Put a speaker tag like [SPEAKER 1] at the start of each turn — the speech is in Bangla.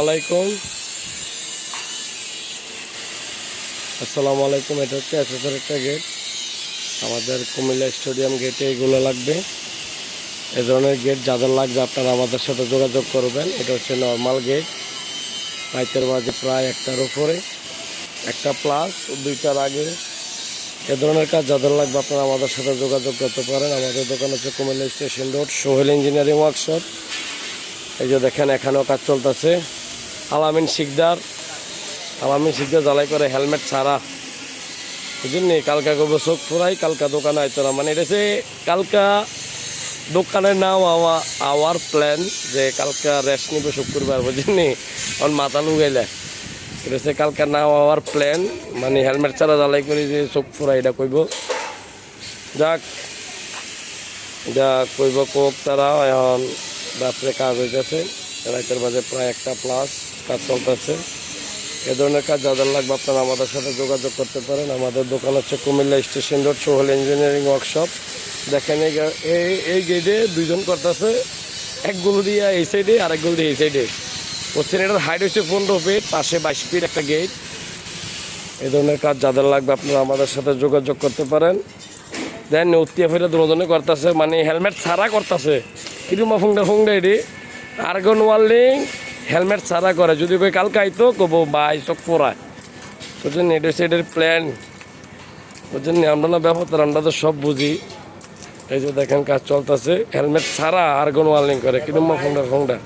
[SPEAKER 1] আলাইকুম। আসসালামু আলাইকুম, এটা হচ্ছে এসএসের একটা গেট। আমাদের কুমিল্লা স্টেডিয়াম গেটে এগুলো লাগবে। এ ধরনের গেট যাদের লাগবে আপনারা আমাদের সাথে যোগাযোগ করবেন। এটা হচ্ছে নর্মাল গেট। পাইতের মাঝে প্রায় একটার উপরে। একটা প্লাস দুইটার আগে। এ ধরনের কাজ যাদের লাগবে আপনারা আমাদের সাথে যোগাযোগ করতে পারেন। আমাদের দোকান হচ্ছে Comilla station road, Sohel engineering workshop. এই যে দেখেন, এখানেও কাজ চলতেছে। আলামিন শিকদার। আলামিন শিকদার জ্বালাই করে হেলমেট ছাড়া। বুঝলি? কালকা করব চোখ ফুরাই কালকা দোকানে আইতো না মানে এটা কালকা দোকানের নাম আওয়া, আওয়ার প্ল্যান যে কালকা রেস্ট নিবে শুক্রবার, বুঝলি? আমার মাথা লুগাইলে এটা হচ্ছে কালকা নাম আওয়ার প্ল্যান মানে হেলমেট ছাড়া জ্বালাই করে যে চোখ ফুরাই এটা কইব। যাক, যা কইব কোক তারা। এখন রাত্রে কাজ হইতেছে। রাতের মাঝে প্রায় একটা প্লাস কাজ চলতেছে। এ ধরনের কাজ যাদের লাগবে আপনারা আমাদের সাথে যোগাযোগ করতে পারেন। আমাদের দোকান হচ্ছে Comilla station road, Sohel engineering workshop. দেখেন এই এই গেটে দুইজন করতেছে। একগুলো দিয়ে এই সাইডে আর একগুলো দিয়ে এই সাইডে বুঝছেন এটার হাইট হচ্ছে পনেরো ফিট পাশে বাইশ ফিট একটা গেট এই ধরনের কাজ যাদের লাগবে আপনারা আমাদের সাথে যোগাযোগ করতে পারেন। দেন উত্তিয়া ফিরে দুজনে করতেছে। মানে হেলমেট ছাড়া করতেছে। কিন্তু মা ফুংডা ফুংডা এটি। আর্গন ওয়ার্লিং হেলমেট ছাড়া করে। যদি কই কালকে আইতো কবো বাই তো পড়ায় বুঝছেন এটা এটার প্ল্যান বুঝছেন আমরা না ব্যাপার আমরা তো সব বুঝি। এই যে দেখেন কাজ চলতেছে। হেলমেট ছাড়া আর্গন ওয়ার্লিং করে। কিন্তু ফোনটা ফুংডা